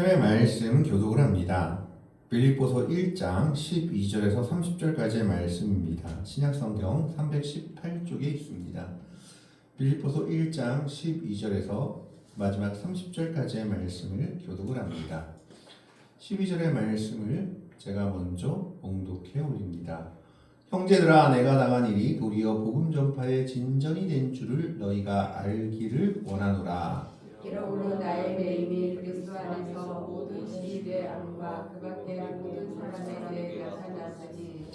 하나님의 말씀 교독을 합니다. 빌립보서 1장 12절에서 30절까지의 말씀입니다. 신약 성경 318쪽에 있습니다. 빌립보서 1장 12절에서 마지막 30절까지의 말씀을 교독을 합니다. 12절의 말씀을 제가 먼저 봉독해 올립니다. 형제들아 내가 당한 일이 도리어 복음 전파의 진전이 된 줄을 너희가 알기를 원하노라. 이러므로 나의 매임이 그리스도 안에서 모든 시대의 암과 그 밖의 모든 사람에게 나타났으니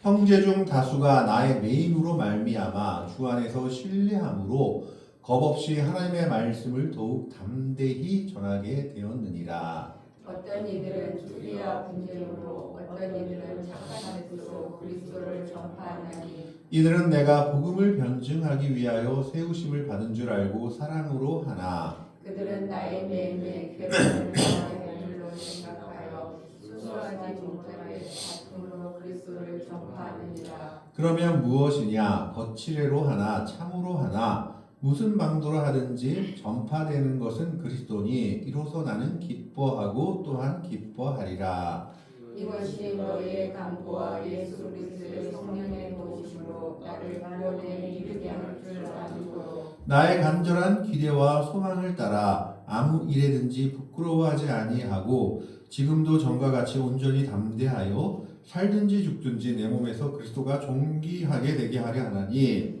형제 중 다수가 나의 메인으로 말미암아 주 안에서 신뢰함으로 겁없이 하나님의 말씀을 더욱 담대히 전하게 되었느니라. 어떤 이들은 주리와 분쟁으로 어떤 이들은 착한 뜻으로 그리스도를 전파하나니 이들은 내가 복음을 변증하기 위하여 세우심을 받은 줄 알고 사랑으로 하나 그들은 나의 매임에 괴로움을 당하는 줄로 생각하여 수수하지 못하게 다툼으로 그리스도를 전파하느니라. 그러면 무엇이냐? 거칠애로 하나 참으로 하나? 무슨 방도로 하든지 전파되는 것은 그리스도니 이로써 나는 기뻐하고 또한 기뻐하리라. 이것이 너희의 강구와 예수 그리스도의 성령의 도우심으로 나를 구원에 이르게 할 줄 아는고 나의 간절한 기대와 소망을 따라 아무 일에든지 부끄러워하지 아니하고 지금도 전과 같이 온전히 담대하여 살든지 죽든지 내 몸에서 그리스도가 존귀하게 되게 하려 하나니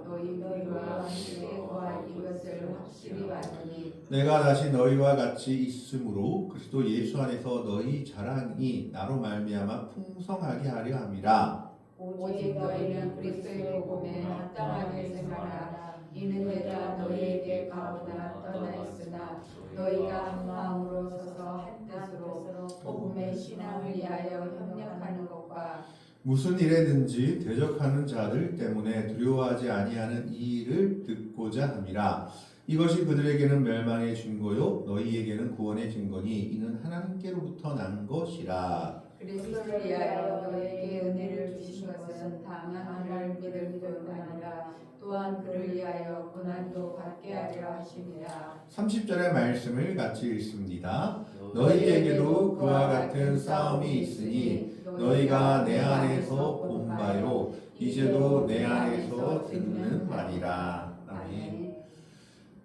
너희 이것을 확실히 내가 다시 너희와 같이 있으므로 그리스도 예수 안에서 너희 자랑이 나로 말미암아 풍성하게 하려 함이라. 오직 너희는 그리스도의 복음에 합당하게 생각하라. 이는 내가 너희에게 가보다 떠나 있으나 너희가 한 마음으로 서서 한 뜻으로 복음의 신앙을 위하여 협력하는 것과 무슨 일에든지 대적하는 자들 때문에 두려워하지 아니하는 이 일을 듣고자 함이라. 이것이 그들에게는 멸망의 증거요 너희에게는 구원의 증거니 이는 하나님께로부터 난 것이라. 그리스도를 위하여 너희에게 은혜를 주신 것은 다만 하나를 믿을 뿐 아니라 또한 그를 위하여 고난도 받게 하려 하심이라. 30절의 말씀을 같이 읽습니다. 너희에게도 그와 같은 싸움이 있으니 너희가 내 안에서 본 바요 이제도 내 안에서 듣는 말이라 아멘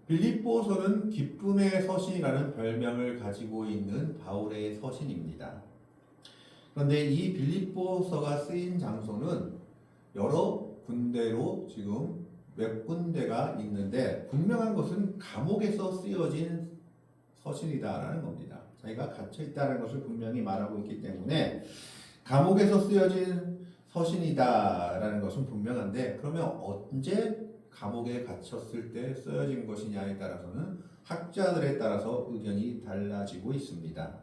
빌립보서는 기쁨의 서신이라는 별명을 가지고 있는 바울의 서신입니다. 그런데 이 빌립보서가 쓰인 장소는 여러 군데로 지금 몇 군데가 있는데 분명한 것은 감옥에서 쓰여진 서신이다라는 겁니다. 자기가 갇혀 있다는 것을 분명히 말하고 있기 때문에 감옥에서 쓰여진 서신이다라는 것은 분명한데 그러면 언제 감옥에 갇혔을 때 쓰여진 것이냐에 따라서는 학자들에 따라서 의견이 달라지고 있습니다.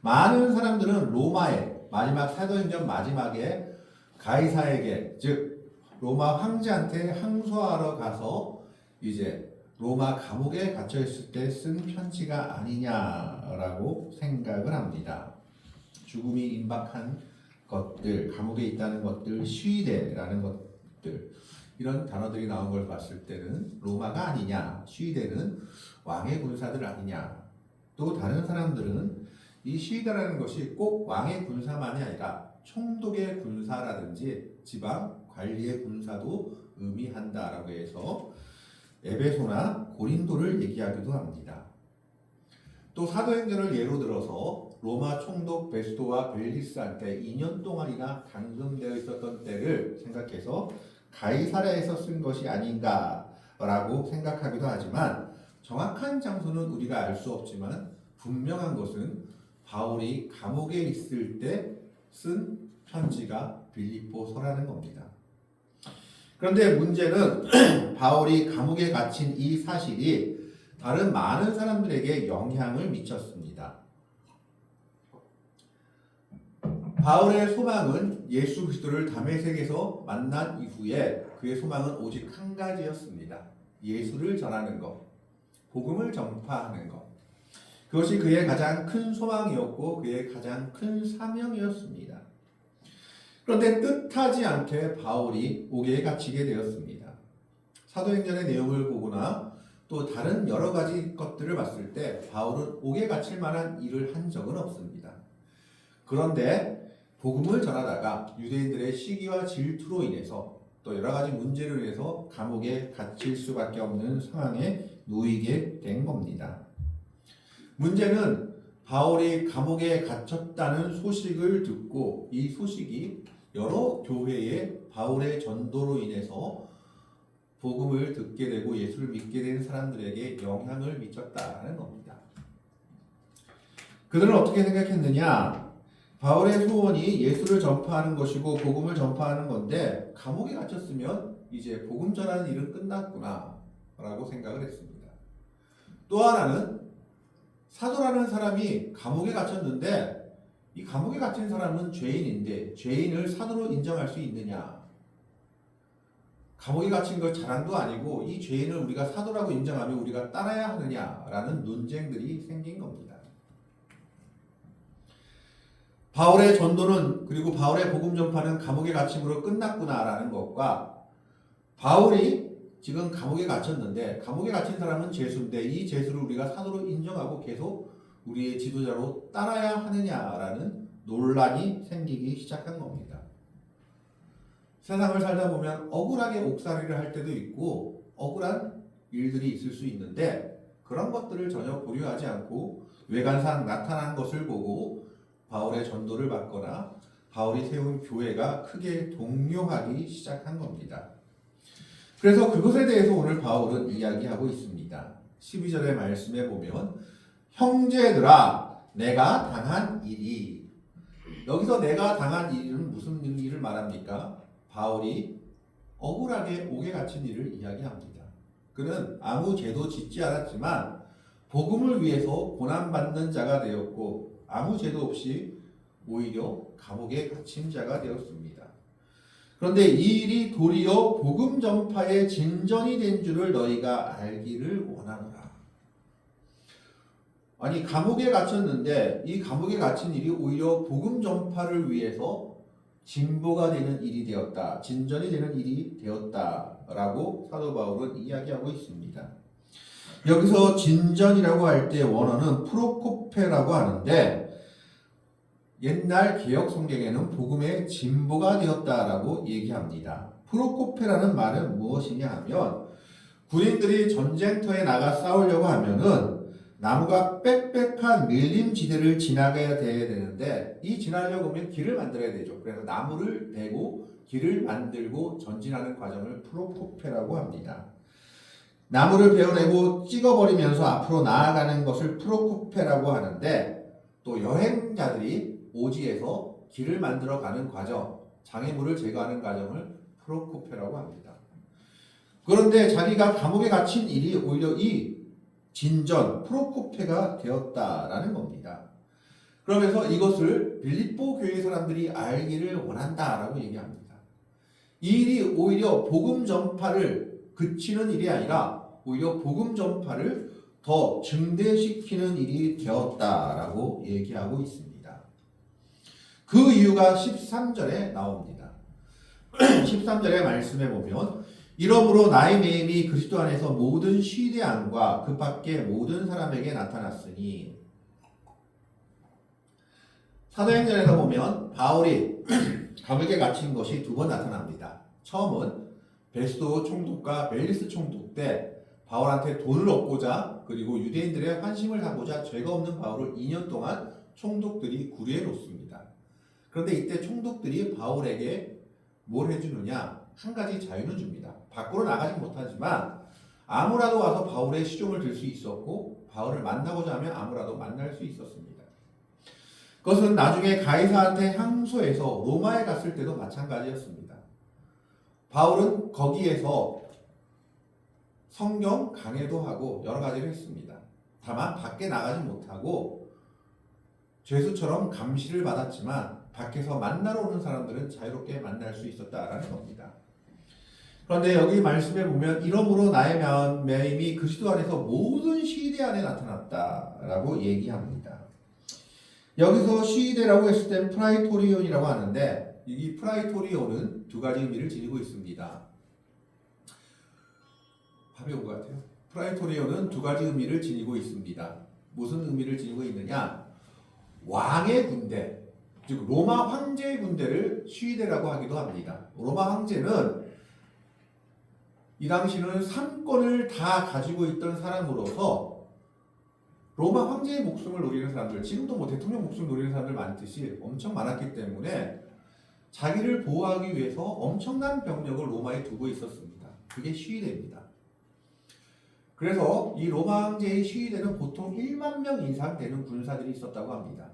많은 사람들은 로마에 마지막 사도행전 마지막에 가이사에게 즉 로마 황제한테 항소하러 가서 이제 로마 감옥에 갇혀 있을 때 쓴 편지가 아니냐라고 생각을 합니다. 죽음이 임박한 것들, 감옥에 있다는 것들, 시위대라는 것들 이런 단어들이 나온 걸 봤을 때는 로마가 아니냐, 시위대는 왕의 군사들 아니냐. 또 다른 사람들은 이 시위대라는 것이 꼭 왕의 군사만이 아니라 총독의 군사라든지 지방 관리의 군사도 의미한다라고 해서 에베소나 고린도를 얘기하기도 합니다. 또 사도행전을 예로 들어서 로마 총독 베스토와 벨리스한테 2년 동안이나 감금되어 있었던 때를 생각해서 가이사랴에서 쓴 것이 아닌가라고 생각하기도 하지만 정확한 장소는 우리가 알 수 없지만 분명한 것은 바울이 감옥에 있을 때 쓴 편지가 빌립보서라는 겁니다. 그런데 문제는 바울이 감옥에 갇힌 이 사실이 다른 많은 사람들에게 영향을 미쳤습니다. 바울의 소망은 예수 그리스도를 다메섹에서 만난 이후에 그의 소망은 오직 한 가지였습니다. 예수를 전하는 것, 복음을 전파하는 것. 그것이 그의 가장 큰 소망이었고 그의 가장 큰 사명이었습니다. 그런데 뜻하지 않게 바울이 옥에 갇히게 되었습니다. 사도행전의 내용을 보거나 또 다른 여러 가지 것들을 봤을 때 바울은 옥에 갇힐 만한 일을 한 적은 없습니다. 그런데 복음을 전하다가 유대인들의 시기와 질투로 인해서 또 여러 가지 문제로 인해서 감옥에 갇힐 수밖에 없는 상황에 놓이게 된 겁니다. 문제는 바울이 감옥에 갇혔다는 소식을 듣고 이 소식이 여러 교회에 바울의 전도로 인해서 복음을 듣게 되고 예수를 믿게 된 사람들에게 영향을 미쳤다는 겁니다. 그들은 어떻게 생각했느냐? 바울의 소원이 예수를 전파하는 것이고 복음을 전파하는 건데 감옥에 갇혔으면 이제 복음 전하는 일은 끝났구나 라고 생각을 했습니다. 또 하나는 사도라는 사람이 감옥에 갇혔는데 이 감옥에 갇힌 사람은 죄인인데 죄인을 사도로 인정할 수 있느냐? 감옥에 갇힌 걸 자랑도 아니고 이 죄인을 우리가 사도라고 인정하면 우리가 따라야 하느냐라는 논쟁들이 생긴 겁니다. 바울의 전도는 그리고 바울의 복음 전파는 감옥에 갇힘으로 끝났구나라는 것과 바울이 지금 감옥에 갇혔는데 감옥에 갇힌 사람은 죄수인데 이 죄수를 우리가 사도로 인정하고 계속 우리의 지도자로 따라야 하느냐라는 논란이 생기기 시작한 겁니다. 세상을 살다 보면 억울하게 옥살이를 할 때도 있고 억울한 일들이 있을 수 있는데 그런 것들을 전혀 고려하지 않고 외관상 나타난 것을 보고 바울의 전도를 받거나 바울이 세운 교회가 크게 동요하기 시작한 겁니다. 그래서 그것에 대해서 오늘 바울은 이야기하고 있습니다. 12절의 말씀에 보면 형제들아 내가 당한 일이 여기서 내가 당한 일은 무슨 일을 말합니까? 바울이 억울하게 옥에 갇힌 일을 이야기합니다. 그는 아무 죄도 짓지 않았지만 복음을 위해서 고난받는 자가 되었고 아무 죄도 없이 오히려 감옥에 갇힌 자가 되었습니다. 그런데 이 일이 도리어 복음 전파의 진전이 된 줄을 너희가 알기를 원하노라. 아니 감옥에 갇혔는데 이 감옥에 갇힌 일이 오히려 복음 전파를 위해서 진보가 되는 일이 되었다. 진전이 되는 일이 되었다라고 사도 바울은 이야기하고 있습니다. 여기서 진전이라고 할 때 원어는 프로코페라고 하는데 옛날 개혁 성경에는 복음의 진보가 되었다라고 얘기합니다. 프로코페라는 말은 무엇이냐 하면 군인들이 전쟁터에 나가 싸우려고 하면은 나무가 빽빽한 밀림 지대를 지나가야 돼야 되는데 이 지나려고 하면 길을 만들어야 되죠. 그래서 나무를 베고 길을 만들고 전진하는 과정을 프로코페라고 합니다. 나무를 베어내고 찍어버리면서 앞으로 나아가는 것을 프로코페라고 하는데 또 여행자들이 오지에서 길을 만들어 가는 과정, 장애물을 제거하는 과정을 프로코페라고 합니다. 그런데 자기가 감옥에 갇힌 일이 오히려 이 진전, 프로코페가 되었다라는 겁니다. 그러면서 이것을 빌립보 교회 사람들이 알기를 원한다라고 얘기합니다. 이 일이 오히려 복음 전파를 그치는 일이 아니라 오히려 복음 전파를 더 증대시키는 일이 되었다라고 얘기하고 있습니다. 그 이유가 13절에 나옵니다. 13절의 말씀에 보면 이러므로 나의 매임이 그리스도 안에서 모든 시대안과 그 밖에 모든 사람에게 나타났으니 사도행전에서 보면 바울이 감옥에 갇힌 것이 두 번 나타납니다. 처음은 베스도 총독과 멜리스 총독 때 바울한테 돈을 얻고자 그리고 유대인들의 환심을 사고자 죄가 없는 바울을 2년 동안 총독들이 구류해 놓습니다. 그런데 이때 총독들이 바울에게 뭘 해주느냐? 한 가지 자유는 줍니다. 밖으로 나가지 못하지만 아무라도 와서 바울의 시종을 들 수 있었고 바울을 만나고자 하면 아무라도 만날 수 있었습니다. 그것은 나중에 가이사한테 항소해서 로마에 갔을 때도 마찬가지였습니다. 바울은 거기에서 성경 강해도 하고 여러 가지를 했습니다. 다만 밖에 나가지 못하고 죄수처럼 감시를 받았지만 밖에서 만나러 오는 사람들은 자유롭게 만날 수 있었다라는 겁니다. 그런데 여기 말씀에 보면 이러므로 나의 면- 매임이 그리스도 안에서 모든 시대 안에 나타났다라고 얘기합니다. 여기서 시대라고 했을 땐 프라이토리온이라고 하는데 이 프라이토리온은 두 가지 의미를 지니고 있습니다. 답이 온 것 같아요. 프라이토리온은 두 가지 의미를 지니고 있습니다. 무슨 의미를 지니고 있느냐? 왕의 군대, 즉 로마 황제의 군대를 시위대라고 하기도 합니다. 로마 황제는 이 당시는 삼권을 다 가지고 있던 사람으로서 로마 황제의 목숨을 노리는 사람들, 지금도 뭐 대통령 목숨 노리는 사람들 많듯이 엄청 많았기 때문에 자기를 보호하기 위해서 엄청난 병력을 로마에 두고 있었습니다. 그게 시위대입니다. 그래서 이 로마 황제의 시위대는 보통 1만 명 이상 되는 군사들이 있었다고 합니다.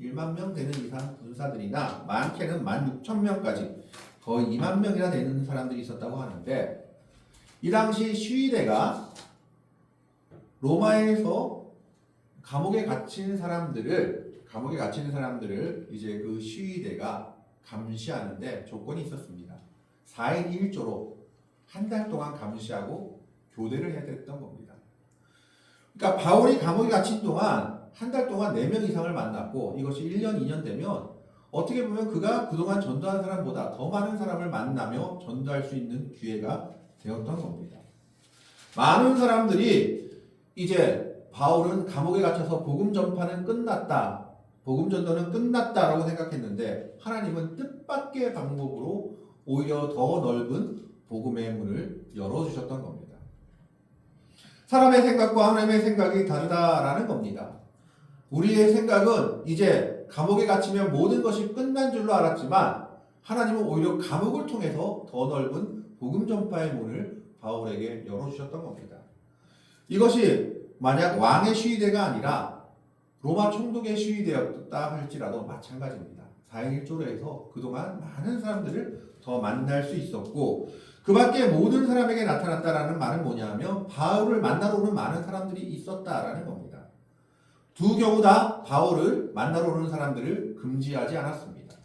1만 명 되는 이상 군사들이나 많게는 1만 6천 명까지 거의 2만 명이나 되는 사람들이 있었다고 하는데 이 당시 시위대가 로마에서 감옥에 갇힌 사람들을 감옥에 갇힌 사람들을 이제 그 시위대가 감시하는데 조건이 있었습니다. 4일 1조로 한 달 동안 감시하고 교대를 해야 됐던 겁니다. 그러니까 바울이 감옥에 갇힌 동안 한 달 동안 4명 이상을 만났고 이것이 1년, 2년 되면 어떻게 보면 그가 그동안 전도한 사람보다 더 많은 사람을 만나며 전도할 수 있는 기회가 되었던 겁니다. 많은 사람들이 이제 바울은 감옥에 갇혀서 복음 전파는 끝났다. 복음 전도는 끝났다라고 생각했는데 하나님은 뜻밖의 방법으로 오히려 더 넓은 복음의 문을 열어주셨던 겁니다. 사람의 생각과 하나님의 생각이 다르다라는 겁니다. 우리의 생각은 이제 감옥에 갇히면 모든 것이 끝난 줄로 알았지만 하나님은 오히려 감옥을 통해서 더 넓은 복음 전파의 문을 바울에게 열어주셨던 겁니다. 이것이 만약 왕의 시위대가 아니라 로마 총독의 시위대였다 할지라도 마찬가지입니다. 4인 1조로 해서 그동안 많은 사람들을 더 만날 수 있었고 그 밖에 모든 사람에게 나타났다라는 말은 뭐냐면 바울을 만나러 오는 많은 사람들이 있었다라는 겁니다. 두 경우 다 바울을 만나러 오는 사람들을 금지하지 않았습니다.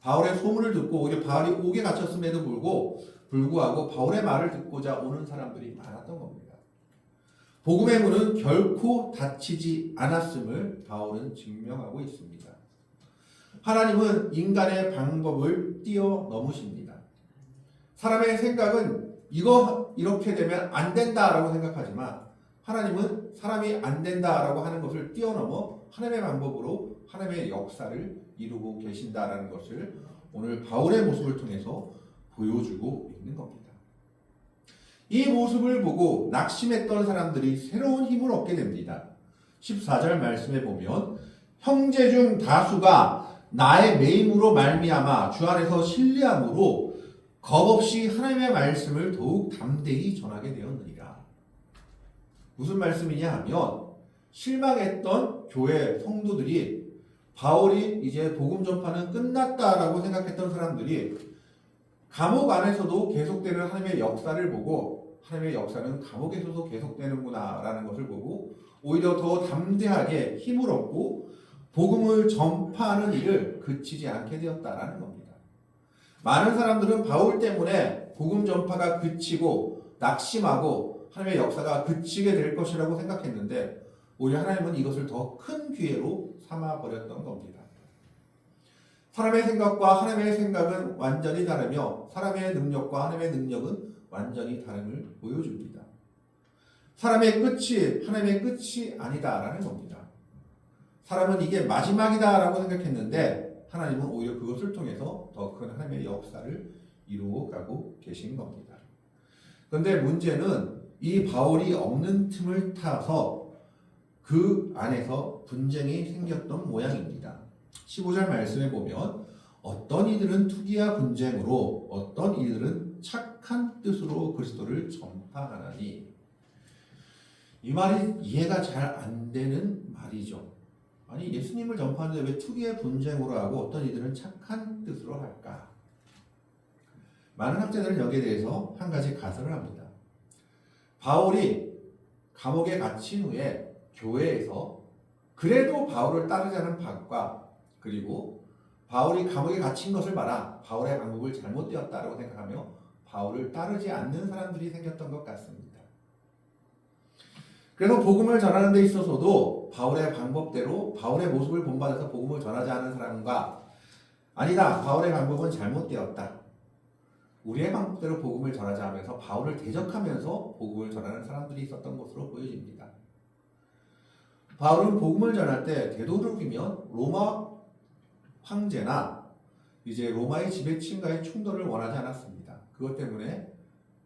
바울의 소문을 듣고 오히려 바울이 옥에 갇혔음에도 불구하고 불구하고 바울의 말을 듣고자 오는 사람들이 많았던 겁니다. 복음의 문은 결코 닫히지 않았음을 바울은 증명하고 있습니다. 하나님은 인간의 방법을 뛰어넘으십니다. 사람의 생각은 이거 이렇게 되면 안 된다라고 생각하지만 하나님은 사람이 안 된다라고 하는 것을 뛰어넘어 하나님의 방법으로 하나님의 역사를 이루고 계신다라는 것을 오늘 바울의 모습을 통해서 보여주고 있는 겁니다. 이 모습을 보고 낙심했던 사람들이 새로운 힘을 얻게 됩니다. 14절 말씀에 보면 형제 중 다수가 나의 매임으로 말미암아 주 안에서 신뢰함으로 겁없이 하나님의 말씀을 더욱 담대히 전하게 되었느니라. 무슨 말씀이냐 하면 실망했던 교회 성도들이 바울이 이제 복음 전파는 끝났다라고 생각했던 사람들이 감옥 안에서도 계속되는 하나님의 역사를 보고 하나님의 역사는 감옥에서도 계속되는구나라는 것을 보고 오히려 더 담대하게 힘을 얻고 복음을 전파하는 일을 그치지 않게 되었다라는 겁니다. 많은 사람들은 바울 때문에 복음 전파가 그치고 낙심하고 하나님의 역사가 그치게 될 것이라고 생각했는데 오히려 하나님은 이것을 더 큰 기회로 삼아 버렸던 겁니다. 사람의 생각과 하나님의 생각은 완전히 다르며 사람의 능력과 하나님의 능력은 완전히 다름을 보여줍니다. 사람의 끝이 하나님의 끝이 아니다라는 겁니다. 사람은 이게 마지막이다라고 생각했는데 하나님은 오히려 그것을 통해서 더 큰 하나님의 역사를 이루어가고 계신 겁니다. 그런데 문제는 이 바울이 없는 틈을 타서 그 안에서 분쟁이 생겼던 모양입니다. 15절 말씀에 보면 어떤 이들은 투기와 분쟁으로 어떤 이들은 착한 뜻으로 그리스도를 전파하나니 이 말이 이해가 잘 안 되는 말이죠. 아니 예수님을 전파하는데 왜 투기의 분쟁으로 하고 어떤 이들은 착한 뜻으로 할까? 많은 학자들은 여기에 대해서 한 가지 가설을 합니다. 바울이 감옥에 갇힌 후에 교회에서 그래도 바울을 따르자는 박과 그리고 바울이 감옥에 갇힌 것을 봐라 바울의 방법을 잘못되었다라고 생각하며 바울을 따르지 않는 사람들이 생겼던 것 같습니다. 그래서 복음을 전하는 데 있어서도 바울의 방법대로 바울의 모습을 본받아서 복음을 전하지 않은 사람과 아니다 바울의 방법은 잘못되었다. 우리의 방법대로 복음을 전하자 하면서 바울을 대적하면서 복음을 전하는 사람들이 있었던 것으로 보여집니다. 바울은 복음을 전할 때 되도록이면 로마 황제나 이제 로마의 지배층과의 충돌을 원하지 않았습니다. 그것 때문에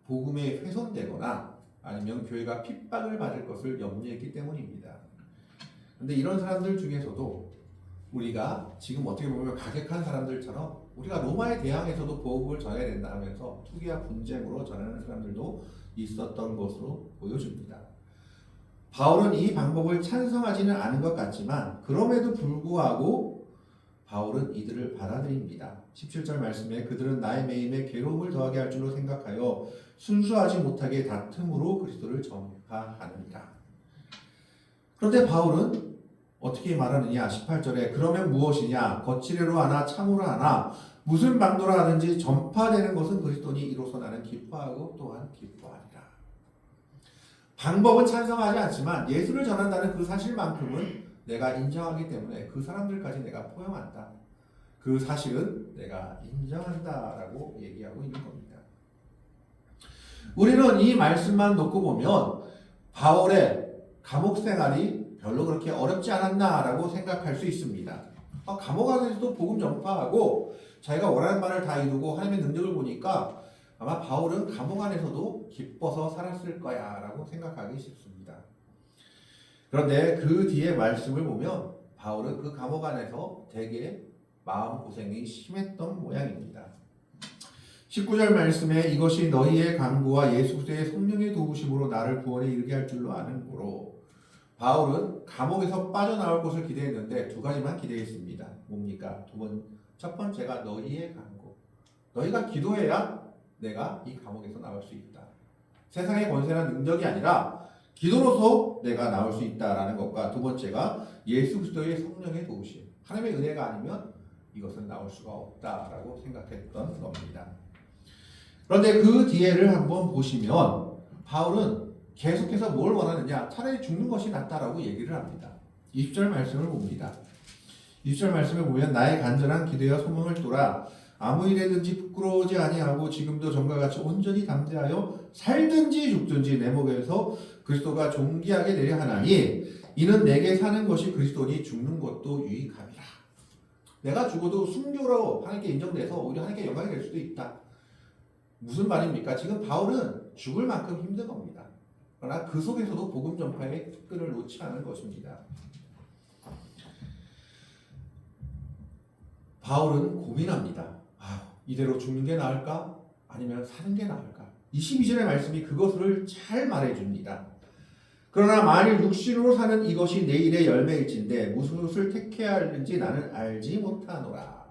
복음에 훼손되거나 아니면 교회가 핍박을 받을 것을 염려했기 때문입니다. 근데 이런 사람들 중에서도 우리가 지금 어떻게 보면 가격한 사람들처럼 우리가 로마에 대항해서도 복음을 전해야 된다 하면서 투기와 분쟁으로 전하는 사람들도 있었던 것으로 보여집니다. 바울은 이 방법을 찬성하지는 않은 것 같지만 그럼에도 불구하고 바울은 이들을 받아들입니다. 17절 말씀에 그들은 나의 매임에 괴로움을 더하게 할 줄로 생각하여 순수하지 못하게 다툼으로 그리스도를 전파하느니라. 그런데 바울은 어떻게 말하느냐? 18절에 그러면 무엇이냐? 거칠애로 하나 참으로 하나 무슨 방도로 하든지 전파되는 것은 그리스도니 이로써 나는 기뻐하고 또한 기뻐하리라. 방법은 찬성하지 않지만 예수를 전한다는 그 사실만큼은 내가 인정하기 때문에 그 사람들까지 내가 포용한다. 그 사실은 내가 인정한다라고 얘기하고 있는 겁니다. 우리는 이 말씀만 놓고 보면 바울의 감옥 생활이 별로 그렇게 어렵지 않았나라고 생각할 수 있습니다. 아, 감옥 안에서도 복음 전파하고 자기가 원하는 말을 다 이루고 하나님의 능력을 보니까 아마 바울은 감옥 안에서도 기뻐서 살았을 거야라고 생각하기 쉽습니다. 그런데 그 뒤에 말씀을 보면 바울은 그 감옥 안에서 되게 마음 고생이 심했던 모양입니다. 19절 말씀에 이것이 너희의 강구와 예수 그리스도의 성령의 도우심으로 나를 구원에 이르게 할 줄로 아는 고로 바울은 감옥에서 빠져나올 것을 기대했는데 두 가지만 기대했습니다. 뭡니까? 두 번, 첫 번째가 너희의 강구. 너희가 기도해야 내가 이 감옥에서 나올 수 있다. 세상의 권세나 능력이 아니라 기도로서 내가 나올 수 있다라는 것과 두 번째가 예수 그리스도의 성령의 도우심. 하나님의 은혜가 아니면 이것은 나올 수가 없다라고 생각했던 겁니다. 그런데 그 뒤에를 한번 보시면 바울은 계속해서 뭘 원하느냐? 차라리 죽는 것이 낫다라고 얘기를 합니다. 20절 말씀을 봅니다. 20절 말씀을 보면 나의 간절한 기대와 소망을 돌아 아무 일에든지 부끄러워지 아니하고 지금도 전과 같이 온전히 담대하여 살든지 죽든지 내 목에서 그리스도가 존귀하게 되려 하나니 이는 내게 사는 것이 그리스도니 죽는 것도 유익함이라. 내가 죽어도 순교로 하나님께 인정돼서 오히려 하나님께 영광이 될 수도 있다. 무슨 말입니까? 지금 바울은 죽을 만큼 힘든 겁니다. 그러나 그 속에서도 복음 전파의 끈을 놓지 않은 것입니다. 바울은 고민합니다. 아, 이대로 죽는 게 나을까? 아니면 사는 게 나을까? 22절의 말씀이 그것을 잘 말해줍니다. 그러나 만일 육신으로 사는 이것이 내일의 열매일진데 무슨 것을 택해야 하는지 나는 알지 못하노라.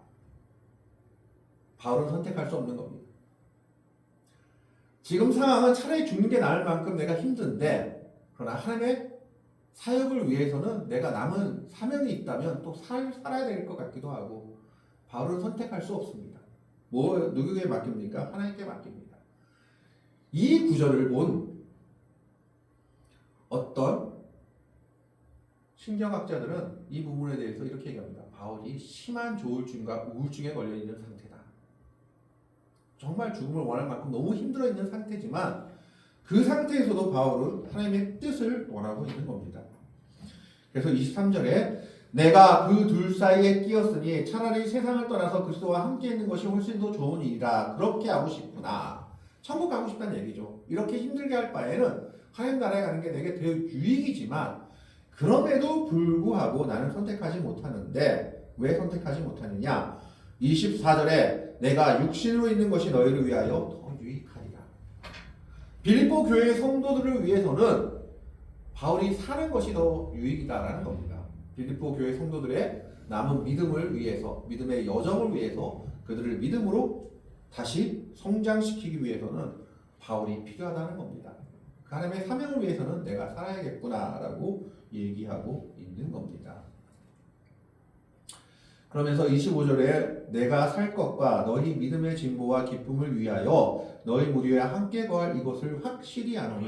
바울은 선택할 수 없는 겁니다. 지금 상황은 차라리 죽는 게 나을 만큼 내가 힘든데 그러나 하나님의 사역을 위해서는 내가 남은 사명이 있다면 또 살, 살아야 될 것 같기도 하고 바울은 선택할 수 없습니다. 뭐 누구에게 맡깁니까? 하나님께 맡깁니다. 이 구절을 본 어떤 신경학자들은 이 부분에 대해서 이렇게 얘기합니다. 바울이 심한 조울증과 우울증에 걸려 있는 상태다. 정말 죽음을 원할 만큼 너무 힘들어 있는 상태지만 그 상태에서도 바울은 하나님의 뜻을 원하고 있는 겁니다. 그래서 23절에 내가 그 둘 사이에 끼었으니 차라리 세상을 떠나서 그리스도와 함께 있는 것이 훨씬 더 좋은 일이라 그렇게 하고 싶구나. 천국 가고 싶다는 얘기죠. 이렇게 힘들게 할 바에는 하나님 나라에 가는 게 내게 더 유익이지만 그럼에도 불구하고 나는 선택하지 못하는데 왜 선택하지 못하느냐? 24절에 내가 육신으로 있는 것이 너희를 위하여 더 유익하리라. 빌립보 교회의 성도들을 위해서는 바울이 사는 것이 더 유익이다라는 겁니다. 빌립보 교회 성도들의 남은 믿음을 위해서, 믿음의 여정을 위해서 그들을 믿음으로 다시 성장시키기 위해서는 바울이 필요하다는 겁니다. 하나님의 사명을 위해서는 내가 살아야겠구나라고 얘기하고 있는 겁니다. 그러면서 25절에 내가 살 것과 너희 믿음의 진보와 기쁨을 위하여 너희 무리와 함께 거할 이것을 확실히 아노니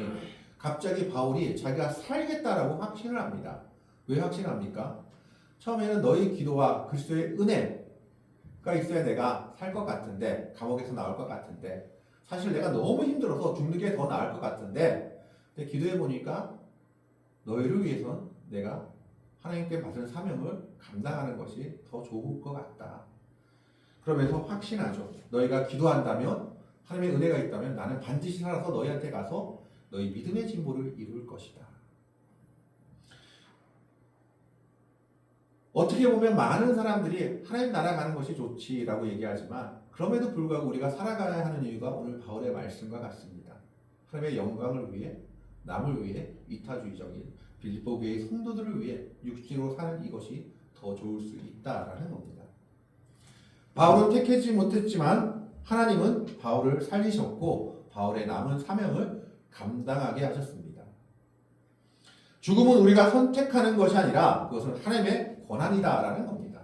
갑자기 바울이 자기가 살겠다라고 확신을 합니다. 왜 확신합니까? 처음에는 너희 기도와 그리스도의 은혜가 있어야 내가 살 것 같은데 감옥에서 나올 것 같은데 사실 내가 너무 힘들어서 죽는 게 더 나을 것 같은데 근데 기도해 보니까 너희를 위해선 내가 하나님께 받은 사명을 감당하는 것이 더 좋을 것 같다. 그러면서 확신하죠. 너희가 기도한다면 하나님의 은혜가 있다면 나는 반드시 살아서 너희한테 가서 너희 믿음의 진보를 이룰 것이다. 어떻게 보면 많은 사람들이 하나님 나라 가는 것이 좋지라고 얘기하지만 그럼에도 불구하고 우리가 살아가야 하는 이유가 오늘 바울의 말씀과 같습니다. 하나님의 영광을 위해 남을 위해 이타주의적인 빌립보 교회의 성도들을 위해 육지로 사는 이것이 더 좋을 수 있다라는 겁니다. 바울은 택하지 못했지만 하나님은 바울을 살리셨고 바울의 남은 사명을 감당하게 하셨습니다. 죽음은 우리가 선택하는 것이 아니라 그것은 하나님의 권한이다라는 겁니다.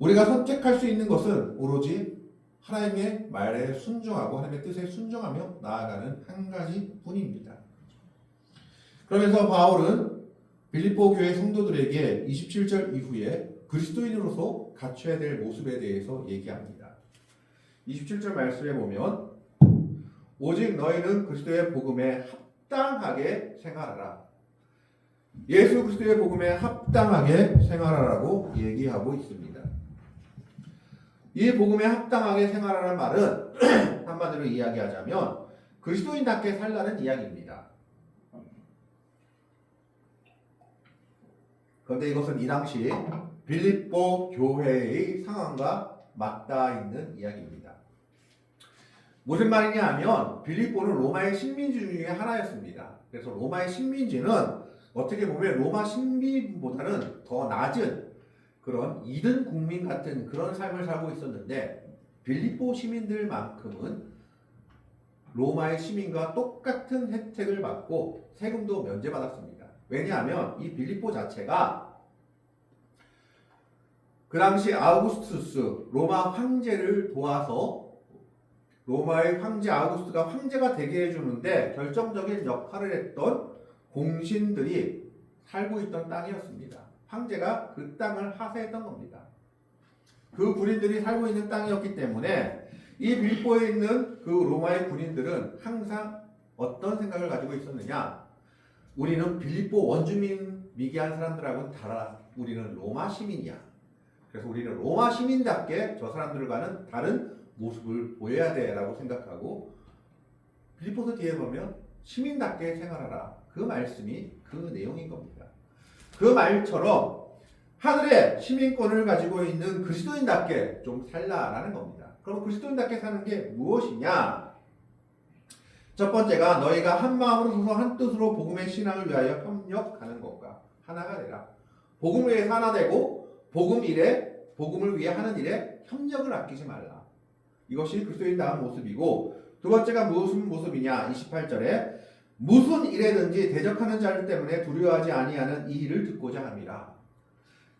우리가 선택할 수 있는 것은 오로지 하나님의 말에 순종하고 하나님의 뜻에 순종하며 나아가는 한 가지 뿐입니다. 그러면서 바울은 빌립보 교회 성도들에게 27절 이후에 그리스도인으로서 갖춰야 될 모습에 대해서 얘기합니다. 27절 말씀에 보면 오직 너희는 그리스도의 복음에 합당하게 생활하라. 예수 그리스도의 복음에 합당하게 생활하라고 얘기하고 있습니다. 이 복음에 합당하게 생활하는 말은 한마디로 이야기하자면 그리스도인답게 살라는 이야기입니다. 그런데 이것은 이 당시 빌립보 교회의 상황과 맞닿아 있는 이야기입니다. 무슨 말이냐 하면 빌립보는 로마의 식민지 중에 하나였습니다. 그래서 로마의 식민지는 어떻게 보면 로마 식민보다는 더 낮은 그런 이든 국민 같은 그런 삶을 살고 있었는데 빌립보 시민들만큼은 로마의 시민과 똑같은 혜택을 받고 세금도 면제받았습니다. 왜냐하면 이 빌립보 자체가 그 당시 아우구스투스 로마 황제를 도와서 로마의 황제 아우구스트가 황제가 되게 해주는데 결정적인 역할을 했던 공신들이 살고 있던 땅이었습니다. 황제가 그 땅을 하세했던 겁니다. 그 군인들이 살고 있는 땅이었기 때문에 이 빌보에 있는 그 로마의 군인들은 항상 어떤 생각을 가지고 있었느냐? 우리는 빌립보 원주민 미개한 사람들하고는 달라. 우리는 로마 시민이야. 그래서 우리는 로마 시민답게 저 사람들과는 다른 모습을 보여야 돼라고 생각하고 빌립보서 뒤에 보면 시민답게 생활하라. 그 말씀이 그 내용인 겁니다. 그 말처럼 하늘의 시민권을 가지고 있는 그리스도인답게 좀 살라라는 겁니다. 그럼 그리스도인답게 사는 게 무엇이냐? 첫 번째가 너희가 한 마음으로 서서 한 뜻으로 복음의 신앙을 위하여 협력하는 것과 하나가 되라. 복음을 위해서 하나 되고 복음 일에 복음을 위해 하는 일에 협력을 아끼지 말라. 이것이 그리스도인 다운 모습이고 두 번째가 무슨 모습이냐? 28절에 무슨 일에든지 대적하는 자들 때문에 두려워하지 아니하는 이 일을 듣고자 함이라.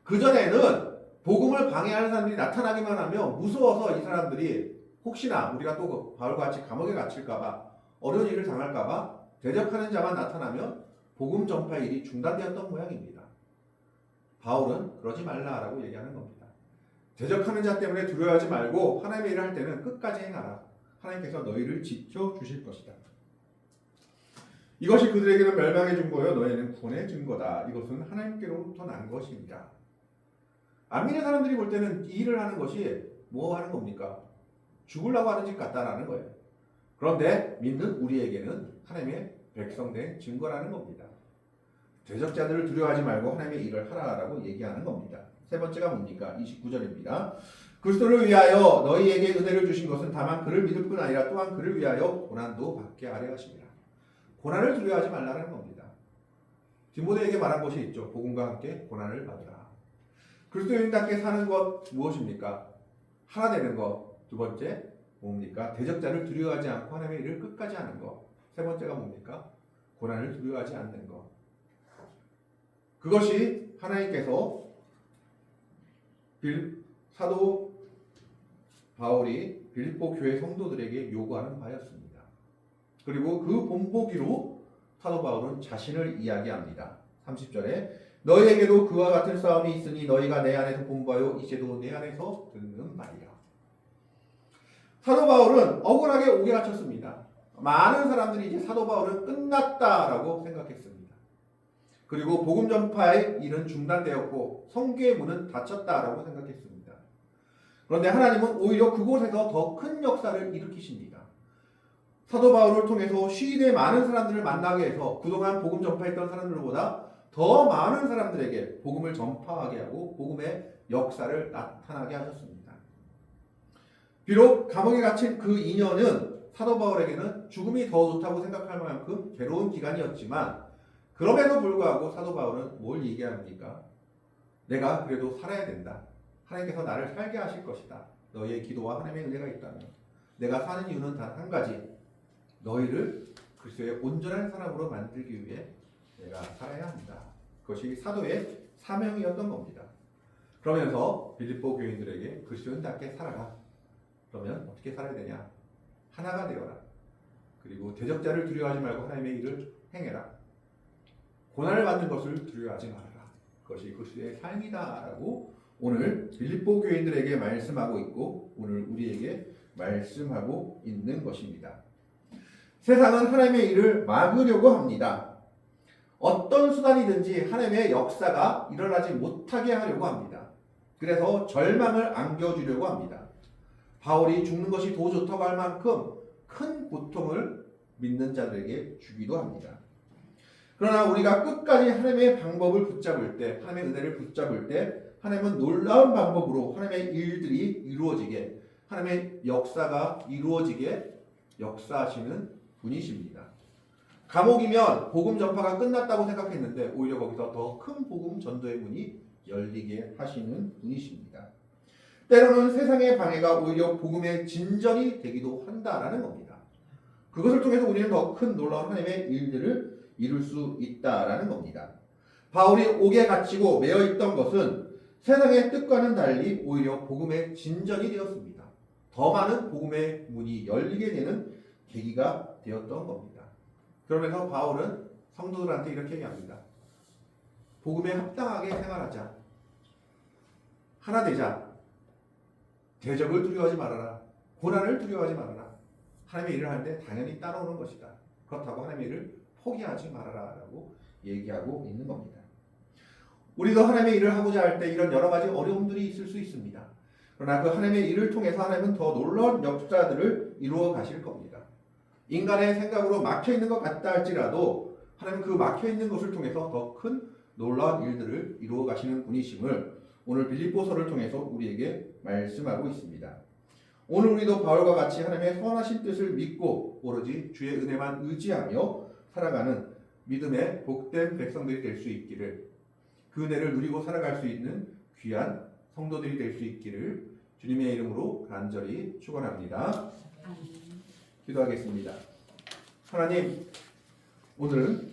그 전에는 복음을 방해하는 사람들이 나타나기만 하면 무서워서 이 사람들이 혹시나 우리가 또 바울과 같이 감옥에 갇힐까봐 어려운 일을 당할까봐 대적하는 자만 나타나면 복음 전파 일이 중단되었던 모양입니다. 바울은 그러지 말라라고 얘기하는 겁니다. 대적하는 자 때문에 두려워하지 말고 하나님의 일을 할 때는 끝까지 행하라. 하나님께서 너희를 지켜 주실 것이다. 이것이 그들에게는 멸망의 증거요 너희는 구원의 증거다. 이것은 하나님께로부터 난 것입니다. 안 믿는 사람들이 볼 때는 이 일을 하는 것이 뭐 하는 겁니까? 죽으려고 하는 짓 같다라는 거예요. 그런데 믿는 우리에게는 하나님의 백성된 증거라는 겁니다. 대적자들을 두려워하지 말고 하나님의 일을 하라라고 얘기하는 겁니다. 세 번째가 뭡니까? 29절입니다. 그리스도를 위하여 너희에게 은혜를 주신 것은 다만 그를 믿을 뿐 아니라 또한 그를 위하여 고난도 받게 하려 하십니다. 고난을 두려워하지 말라는 겁니다. 디모데에게 말한 것이 있죠. 복음과 함께 고난을 받으라. 그리스도인답게 사는 것 무엇입니까? 하나 되는 것. 두 번째 뭡니까? 대적자를 두려워하지 않고 하나님의 일을 끝까지 하는 것. 세 번째가 뭡니까? 고난을 두려워하지 않는 것. 그것이 하나님께서 빌 사도 바울이 빌립보 교회 성도들에게 요구하는 바였습니다. 그리고 그 본보기로 사도 바울은 자신을 이야기합니다. 30절에 너희에게도 그와 같은 싸움이 있으니 너희가 내 안에서 본 바요 이제도 내 안에서 듣는. 사도 바울은 억울하게 오게 갇혔습니다. 많은 사람들이 이제 사도 바울은 끝났다라고 생각했습니다. 그리고 복음 전파의 일은 중단되었고 성교의 문은 닫혔다라고 생각했습니다. 그런데 하나님은 오히려 그곳에서 더 큰 역사를 일으키십니다. 사도 바울을 통해서 시대의 많은 사람들을 만나게 해서 그동안 복음 전파했던 사람들보다 더 많은 사람들에게 복음을 전파하게 하고 복음의 역사를 나타나게 하셨습니다. 비록 감옥에 갇힌 그 2년은 사도 바울에게는 죽음이 더 좋다고 생각할 만큼 괴로운 기간이었지만 그럼에도 불구하고 사도 바울은 뭘 얘기합니까? 내가 그래도 살아야 된다. 하나님께서 나를 살게 하실 것이다. 너희의 기도와 하나님의 은혜가 있다면 내가 사는 이유는 단 한 가지. 너희를 그리스도의 온전한 사람으로 만들기 위해 내가 살아야 한다. 그것이 사도의 사명이었던 겁니다. 그러면서 빌립보 교인들에게 그리스도인답게 살아라. 그러면 어떻게 살아야 되냐? 하나가 되어라. 그리고 대적자를 두려워하지 말고 하나님의 일을 행해라. 고난을 받는 것을 두려워하지 말아라. 그것이 그리스도의 삶이다라고 오늘 빌립보 교인들에게 말씀하고 있고 오늘 우리에게 말씀하고 있는 것입니다. 세상은 하나님의 일을 막으려고 합니다. 어떤 수단이든지 하나님의 역사가 일어나지 못하게 하려고 합니다. 그래서 절망을 안겨주려고 합니다. 바울이 죽는 것이 더 좋다고 할 만큼 큰 고통을 믿는 자들에게 주기도 합니다. 그러나 우리가 끝까지 하나님의 방법을 붙잡을 때, 하나님의 은혜를 붙잡을 때, 하나님은 놀라운 방법으로 하나님의 일들이 이루어지게, 하나님의 역사가 이루어지게 역사하시는 분이십니다. 감옥이면 복음 전파가 끝났다고 생각했는데 오히려 거기서 더 큰 복음 전도의 문이 열리게 하시는 분이십니다. 때로는 세상의 방해가 오히려 복음의 진전이 되기도 한다라는 겁니다. 그것을 통해서 우리는 더 큰 놀라운 하나님의 일들을 이룰 수 있다라는 겁니다. 바울이 옥에 갇히고 매여 있던 것은 세상의 뜻과는 달리 오히려 복음의 진전이 되었습니다. 더 많은 복음의 문이 열리게 되는 계기가 되었던 겁니다. 그러면서 바울은 성도들한테 이렇게 얘기합니다. 복음에 합당하게 생활하자. 하나 되자. 대적을 두려워하지 말아라. 고난을 두려워하지 말아라. 하나님의 일을 하는데 당연히 따라오는 것이다. 그렇다고 하나님의 일을 포기하지 말아라라고 얘기하고 있는 겁니다. 우리도 하나님의 일을 하고자 할 때 이런 여러 가지 어려움들이 있을 수 있습니다. 그러나 그 하나님의 일을 통해서 하나님은 더 놀라운 역사들을 이루어 가실 겁니다. 인간의 생각으로 막혀 있는 것 같다 할지라도 하나님 그 막혀 있는 것을 통해서 더 큰 놀라운 일들을 이루어 가시는 분이심을 오늘 빌립보서를 통해서 우리에게 말씀하고 있습니다. 오늘 우리도 바울과 같이 하나님의 선하신 뜻을 믿고 오로지 주의 은혜만 의지하며 살아가는 믿음의 복된 백성들이 될 수 있기를 그 은혜를 누리고 살아갈 수 있는 귀한 성도들이 될 수 있기를 주님의 이름으로 간절히 축원합니다. 기도하겠습니다. 하나님, 오늘은